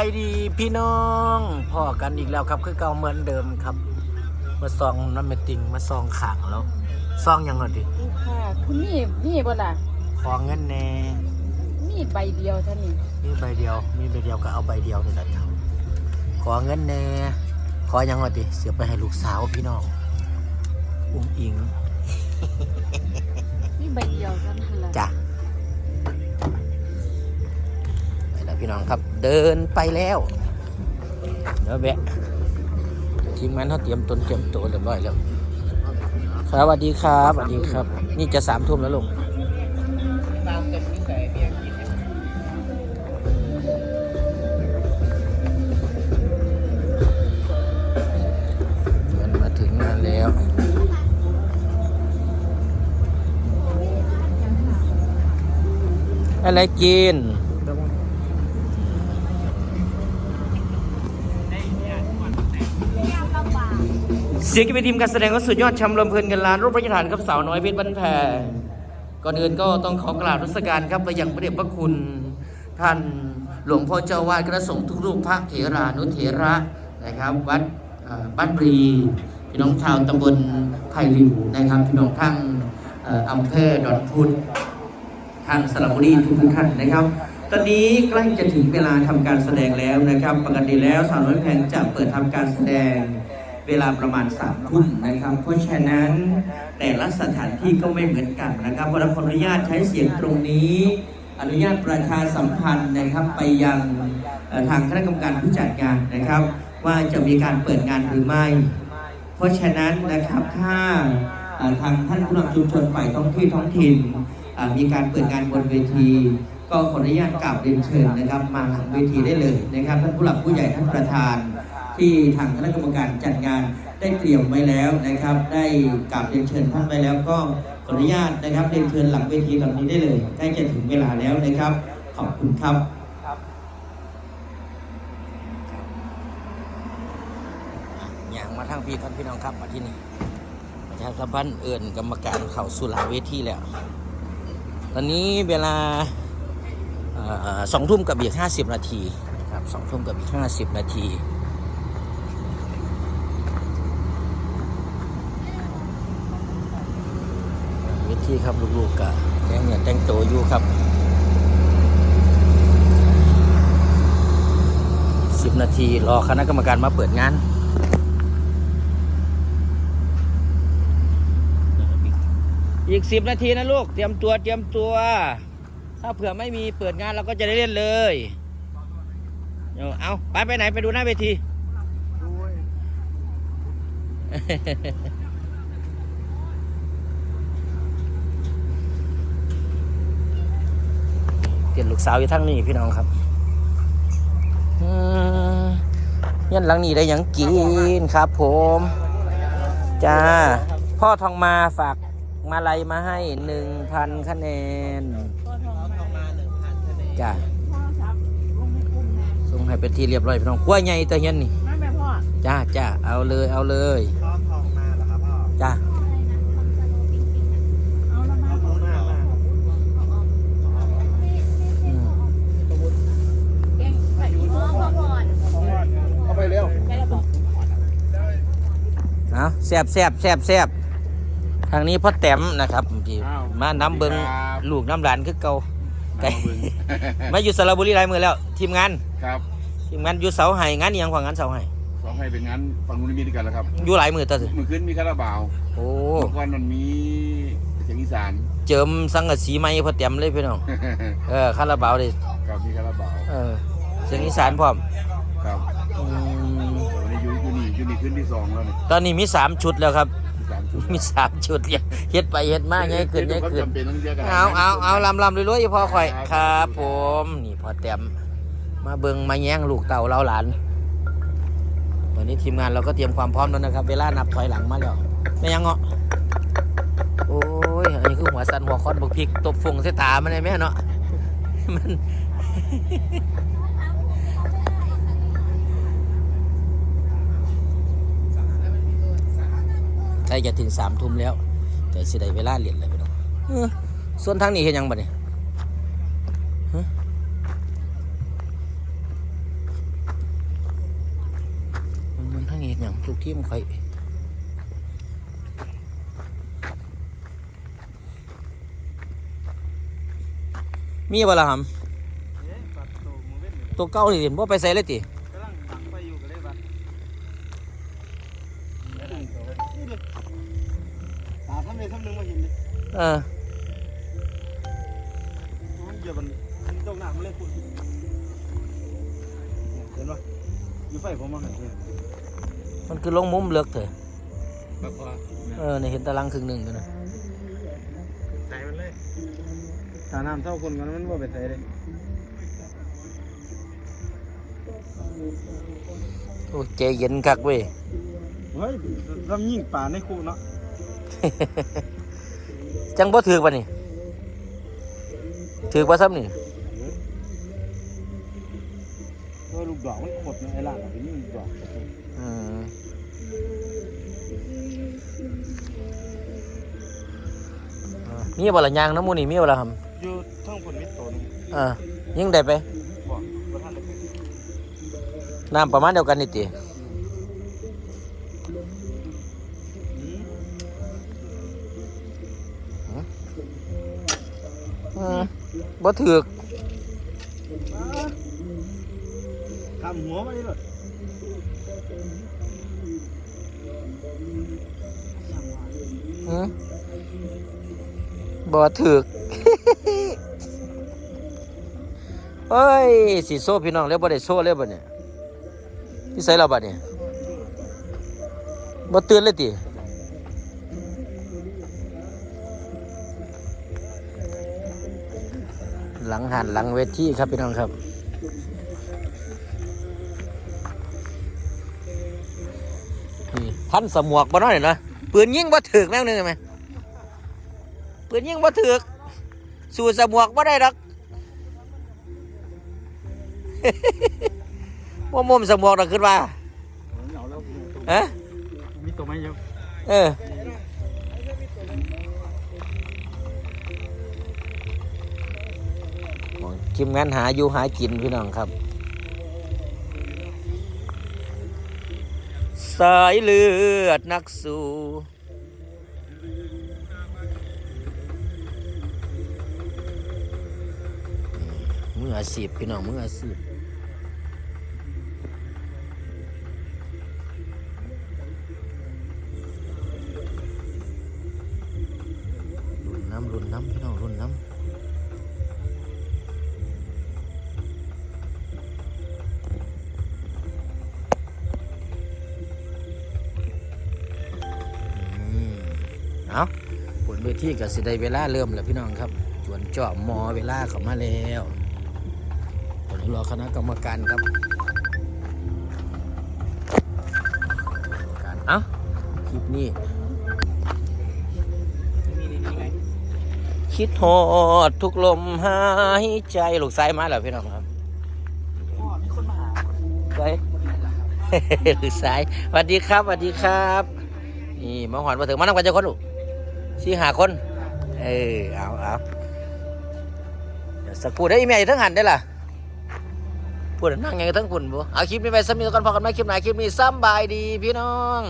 ายดีพี่น้องพ่อกันอีกแล้วครับ คือเก่าเหมือนเดิมครับ มาซองน้ำเมติงมาซองขางแล้วซองยังไงดิลูกค่ะคุณมีมีบ่ล่ะขอเงินแน่มีใบเดียวเท่านี้มีใบเดียว มีใบเดียวก็เอาใบเดียวนี่แหละครับขอเงินแน่ขอยังไงดิเสียไปให้ลูกสาวพี่น้องอุ้งอิงมีใบเดียวเท่านั้นล่ะจ้ะ พี่น้องครับ เดินไปแล้วเดี๋ยวแบะทีมงานเขาเตรียมตนเตรียมตัวเรียบร้อยแล้วครับสวัสดีครับสวัสดีครับ นี่จะสามทุ่มแล้วลูกมันมาถึงงานแล้วอะไรกิน เสียงกิจทีมการแสดงก็สุดยอดชมป์ลำเพลินเงินล้านรูปพระราชทานครับสาวน้อยเพชรบ้านแพรก่อนอื่นก็ต้องขอกราบรัศการครับไปยังพระเดชพระคุณท่านหลวงพ่อเจ้าวาดคณะสงฆ์ทุกรูปพระเถรานุเถระนะครับวัดบ้านปรีพี่น้องชาวตำบลไผ่ลิวนะครับพี่น้องทั้งอำเภอดอนพุธทางสระบุรีทุกท่านนะครับ ตอนนี้ใกล้จะถึงเวลาทำการแสดงแล้วนะครับ ปกติแล้วสาวน้อยแพงจะเปิดทำการแสดง เวลาประมาณสามทุ่มนะครับ เพราะฉะนั้นแต่ละสถานที่ก็ไม่เหมือนกันนะครับวันขออนุญาตใช้เสียงตรงนี้ อนุญาตประชาสัมพันธ์นะครับไปยังทางคณะกรรมการผู้จัดงานนะครับ ว่าจะมีการเปิดงานหรือไม่ เพราะฉะนั้นนะครับถ้าทางท่านผู้นำชุมชนฝ่ายท้องที่ท้องถิ่นมีการเปิดงานบนเวที ก็ขออนุญาตกราบเรียนเชิญนะครับ มาหลังเวทีได้เลยนะครับท่านผู้หลักผู้ใหญ่ท่านประธาน ที่ทางคณะกรรมการจัดงานได้เตรียมไว้แล้วนะครับ ได้กราบเรียนเชิญท่านไปแล้วก็ขออนุญาตนะครับเรียนเชิญหลังเวทีตอนนี้ได้เลยใกล้จะถึงเวลาแล้วนะครับ ขอบคุณครับอย่างมาทางพี่ครับพี่น้องครับมาที่นี่ประชาสัมพันธ์เอิ่นกรรมการเข้าสู่หลาเวทีแล้ว ตอนนี้เวลาสองทุ่มกับอีกห้าสิบนาทีครับสองทุ่มกับอีกห้าสิบนาที เว ทีครับลูกๆกะแต่งเนี่ยแต่งตัวอยู่ครับสิบนาทีรอคณะกรรมการมาเปิดงานอีกสิบนาทีนะลูก เตรียมตัวเตรียมตัว ถ้าเผื่อไม่มีเปิดงานเราก็จะได้เล่นเลยเอาเอาไปไปไหนไปดูหน้าเวที เปลี่ยนลูกสาวอยู่ทั้งนี้พี่น้องครับยันหลังนี้ได้ยังกินครับ ผมจ้าพ่อทองมาฝากมาลัยมาให้หนึ่งพันคะแนนจ้าส่งให้เป็นที่เรียบร้อยพี่น้องขั้วใหญ่ตะเฮียนนี่จ้าจ้าเอาเลยเอาเลยจ้า เอาละมา อืม เก่งไปอีกพ่อพ่อก่อน เข้าไปเร็ว ไปแล้วบอก เอา แซบแซบแซบแซบทางนี้พ่อแต้มนะครับที่มาน้ำเบิงลูกน้ำหลานคือเก่าไก่ มาอยู่สระบุรีหลายมือแล้ว ทีมงานครับทีมงานอยู่เสาไห้งานอิหยังของงานเสาไห้ขอให้เป็นงั้นฝั่งนู้นมีด้วยกันแล้วครับอยู่หลายมือตัวสิเมื่อคืนมีคาราบาวโอ้เมื่อก่อนมันมีเสียงอีสาน เจิมสังกะสีไม้พ่อแต้มเลยพี่น้องเออคาราบาวเลยครับมีคาราบาวเออเสียงอีสานพร้อมครับ นี่อยูนี่ขึ้นที่สองแล้วนี่ตอนนี้มีสามชุดแล้วครับที่สามชุดมีสามชุดเนี่ยเฮ็ดไปเฮ็ดมาไงขึ้นไงเอ๊ะขึ้น จำเป็นต้องเยอะกันเอาเอาเอาลำลำรวยๆพ่อข่อยครับครับ ผม นี่พ่อแต้มมาเบิงมาแย่งลูกเต่าเราหลานตอนนี้ทีมงานเราก็เตรียมความพร้อมแล้วนะครับ เวลานับถอยหลังมาแล้วไม่ยังเงาะโอ้ยอันนี้คือหัวสันหัวคอนบกพริกตบฟงใส่ตามันเลยแม่เนาะมัน ใกล้จะถึงสามทุ่มแล้วแต่สิได้เวลาเรียนเลยไปดอกส่วนทางนี้เห็นยังบ่เนี่ยมันทางนี้เห็นยังทุกที่มันค่อยมีบ่ล่ะครับตัวเก้านี่บ่ไปใส่เลยตี ออมันเหยียบมันมันตกหนักมันเลยคุณเห็นปะอยู่ไฟผมมาหันเลยมันคือลงมุมเลือกเถอะแบบว่าเออในเห็นตารางครึ่งหนึ่งอยู่นะใส่มันเลยถ้าน้ำเท่าคนกันมันว่าไปใส่เลยโอ้ยใจเย็นคักเว้ยเฮ้ยทำยิ่งป่าในคูเนาะ จังบ่ถือป่ะนี่ถือป่ะซ้ำนี่ก็ลูกดอกมันขดในไอ้หลานอะเป็นยิ่งลูกดอกอืมอ่ามีบ่ละยางน้ำมูนี่มีบ่ละครับอยู่ทั้งคนมิตรโตนึงอ่ายิ่งได้ไปบอกว่าท่านได้ไปน้ำประมาณเดียวกันนี่ติ บ่ถือกทำหัวมาดิเลยอืมบ่ถือกเฮ้ยสิโซ่พี่น้องแล้วบ่ได้โซ่เลยบ่เนี่ยพี่ใส่เราบัดเนี่ยบ่ตื่นเลยติ หลังหันหลังเวทีครับพี่น้องครับนี่พันสมวกบ่น้อยเนาะปืนยิงบ่ถึกแม่งนึงไหมปืนยิงบ่ถึกสู่สมวกบ่ได้ดอกว่ามุมสมวกดอกขึ้นมาเหงาแล้วฮะมีตัวไม้เยอะเออ ทีมงานหาอยู่หากินพี่น้องครับ สายเลือดนักสู้มืออาชีพพี่น้องมืออาชีพ เอาผลเวทีกับสิได้เวลาเริ่มแล้วพี่น้องครับจวนเจาะหมอเวลาเข้ามาแล้วตอนนี้รอคณะกรรมการครับการเอ้าคลิปนี้นี่นี่นี่ไงคิดฮอดทุกลมหายใจลูกซ้ายมาแล้วพี่น้องครับพ่อมีคนมาหาไปลูกซ้ายสวัสดีครับสวัสดีครับ นี่มาหอนมาถึงมานั่งกันจะคนลูก สี่หาคน เออเอาเอาเดี๋ยวสักพูดได้อีเมลทั้งหันได้ล่ะพูดนั่งไงทั้งคุณบ่เอาคลิปนี้ไปสมีกันพอกันไหมคลิปไหนคลิปนี้ซ้ำบายดีพี่น้อง